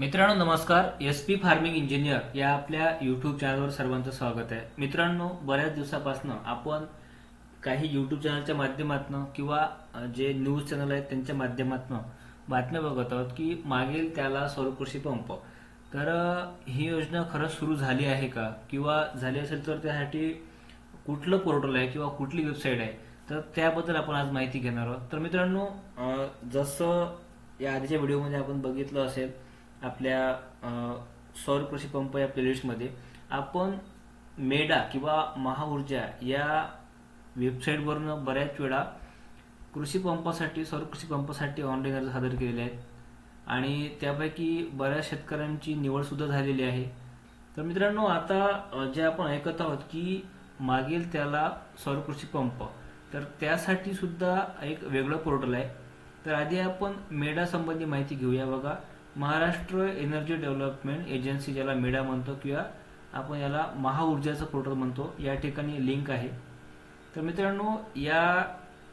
मित्रांनो नमस्कार. S P farming engineer या आपल्या युट्यूब चॅनलवर सर्वांचं स्वागत आहे. मित्रांनो बऱ्याच दिवसापासून आपण काही युट्यूब चॅनलच्या माध्यमातून किंवा जे न्यूज चॅनल आहेत त्यांच्या माध्यमातून बातम्या बघत आहोत की मागील त्याला सौरकृषी पंप. तर ही योजना खरंच सुरू झाली आहे का? किंवा झाली असेल तर त्यासाठी कुठलं पोर्टल आहे किंवा कुठली वेबसाईट आहे? तर त्याबद्दल आपण आज माहिती घेणार आहोत. तर मित्रांनो जसं या आधीच्या व्हिडिओमध्ये आपण बघितलं असेल आपल्या सौर कृषी पंप या प्लेलिस्टमध्ये आपण मेडा किंवा महाऊर्जा या वेबसाईटवरनं बऱ्याच वेळा कृषी पंपासाठी सौर कृषी पंपासाठी ऑनलाईन अर्ज सादर केलेले आहेत. आणि त्यापैकी बऱ्याच शेतकऱ्यांची निवडसुद्धा झालेली आहे. तर मित्रांनो आता जे आपण ऐकत आहोत की मागील त्याला सौर कृषी पंप. तर त्यासाठी सुद्धा एक वेगळं पोर्टल आहे. तर आधी आपण मेडा संबंधी माहिती घेऊया बघा. महाराष्ट्र एनर्जी डेव्हलपमेंट एजन्सी ज्याला मेडा म्हणतो किंवा आपण याला महाऊर्जाचं पोर्टल म्हणतो. या ठिकाणी लिंक आहे. तर मित्रांनो या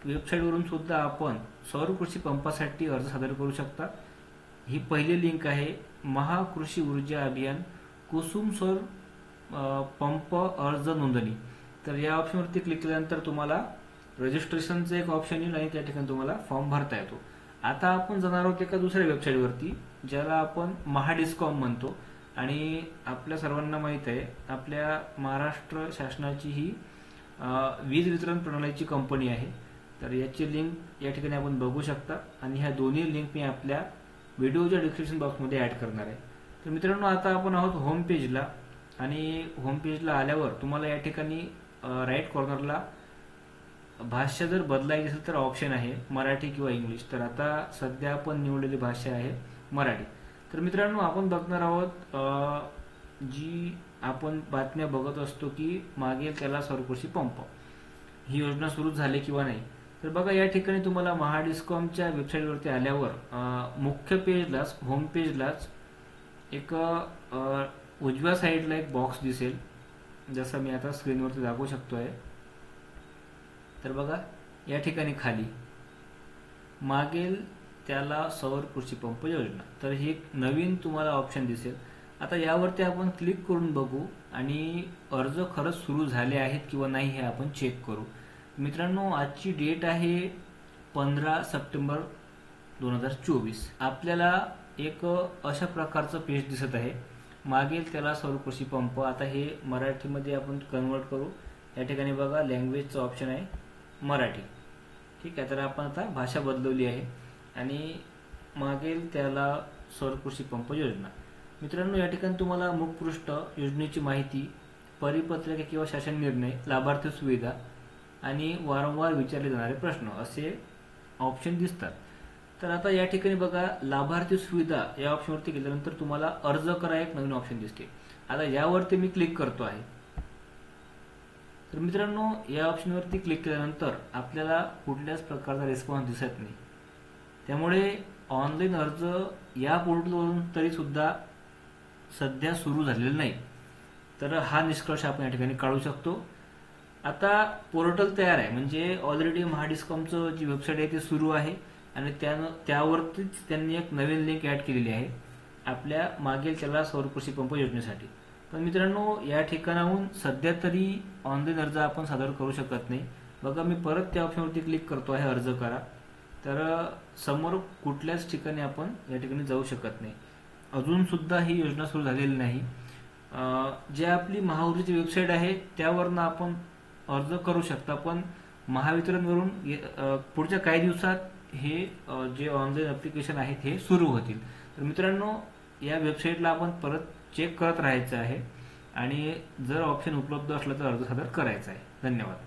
वेबसाईटवरून सुद्धा आपण सौर कृषी पंपासाठी अर्ज सादर करू शकता. ही पहिली लिंक आहे. महाकृषी ऊर्जा अभियान कुसुम सौर पंप अर्ज नोंदणी. तर या ऑप्शनवरती क्लिक केल्यानंतर तुम्हाला रजिस्ट्रेशनचं एक ऑप्शन येईल आणि त्या ठिकाणी तुम्हाला फॉर्म भरता येतो. आता आपण जाणार आहोत एका दुसऱ्या वेबसाईटवरती ज्याला आपण महाडिस्कॉम म्हणतो. आणि आपल्या सर्वांना माहीत आहे आपल्या महाराष्ट्र शासनाची ही वीज वितरण प्रणालीची कंपनी आहे. तर याची लिंक या ठिकाणी आपण बघू शकता. आणि ह्या दोन्ही लिंक मी आपल्या व्हिडिओच्या डिस्क्रिप्शन बॉक्समध्ये ॲड करणार आहे. तर मित्रांनो आता आपण आहोत होम पेजला आणि होम पेजला आल्यावर तुम्हाला या ठिकाणी राईट कॉर्नरला भाषा जर बदलायची असेल तर ऑप्शन आहे मराठी किंवा इंग्लिश तर आता सध्या आपण निवडलेली भाषा आहे मराठी. तर मित्रांनो आपण बघणार आहोत जी आपण बातम्या बघत असतो की मागेल त्याला सरकृषी पंप. ही योजना सुरू झाली किंवा नाही. तर बघा या ठिकाणी तुम्हाला महाडिस्कॉमच्या वेबसाईटवरती आल्यावर मुख्य पेजलाच होम पेजलाच एक उजव्या साईडला एक बॉक्स दिसेल. जसं मी आता स्क्रीनवरती दाखवू शकतो आहे तर बघा या ठिकाणी खाली. मागेल त्याला सौर कृषी पंप योजना. तर ही एक नवीन तुम्हाला ऑप्शन दिसेल. आता यावरती आपण क्लिक करून बघू आणि अर्ज खरंच सुरू झाले आहेत किंवा नाही हे आपण चेक करू. मित्रांनो आजची डेट आहे पंधरा सप्टेंबर दोन हजार चोवीस. आपल्याला एक अशा प्रकारचं पेज दिसत आहे. मागील त्याला सौर कृषी पंप. आता हे मराठीमध्ये आपण कन्वर्ट करू. या ठिकाणी बघा लँग्वेजचं ऑप्शन आहे. मराठी. ठीक आहे तर आपण आता भाषा बदलवली आहे आणि मागील त्याला सौर कृषी पंप योजना. मित्रांनो या ठिकाणी तुम्हाला मुखपृष्ठ योजनेची माहिती परिपत्रके किंवा शासन निर्णय लाभार्थी सुविधा आणि वारंवार विचारले जाणारे प्रश्न असे ऑप्शन दिसतात. तर आता या ठिकाणी बघा लाभार्थी सुविधा या ऑप्शनवरती गेल्यानंतर तुम्हाला अर्ज करा एक नवीन ऑप्शन दिसते. आता यावरती मी क्लिक करतो आहे. तर मित्रांनो या ऑप्शनवरती क्लिक केल्यानंतर आपल्याला कुठल्याच प्रकारचा रिस्पॉन्स दिसत नाही. त्यामुळे ऑनलाईन अर्ज या पोर्टलवरून तरी सुद्धा सध्या सुरू झालेला नाही. तर हा निष्कर्ष आपण या ठिकाणी काढू शकतो. आता पोर्टल तयार आहे. म्हणजे ऑलरेडी महाडिस्कॉमचं जी वेबसाईट आहे ती सुरू आहे. आणि त्यानं त्यावरतीच त्यांनी एक नवीन लिंक ऍड केलेली आहे. आपल्या मागील त्याला सौर कृषी पंप योजनेसाठी. पण मित्रांनो या ठिकाणाहून सध्या तरी ऑनलाईन अर्ज आपण सादर करू शकत नाही. बघा मी परत त्या ऑप्शनवरती क्लिक करतो आहे अर्ज करा. तर समोर कुठल्याच ठिकाणी आपण या ठिकाणी जाऊ शकत नाही. अजूनसुद्धा ही योजना सुरू झालेली नाही. जे आपली महाऊर्जेची वेबसाईट आहे त्यावरनं आपण अर्ज करू शकता पण महावितरणवरून ये- पुढच्या काही दिवसात हे जे ऑनलाईन अप्लिकेशन आहेत हे सुरू होतील. तर मित्रांनो या वेबसाईटला आपण परत चेक करत राहायचं आहे. आणि जर ऑप्शन उपलब्ध असलं तर अर्ज सादर करायचा आहे. धन्यवाद.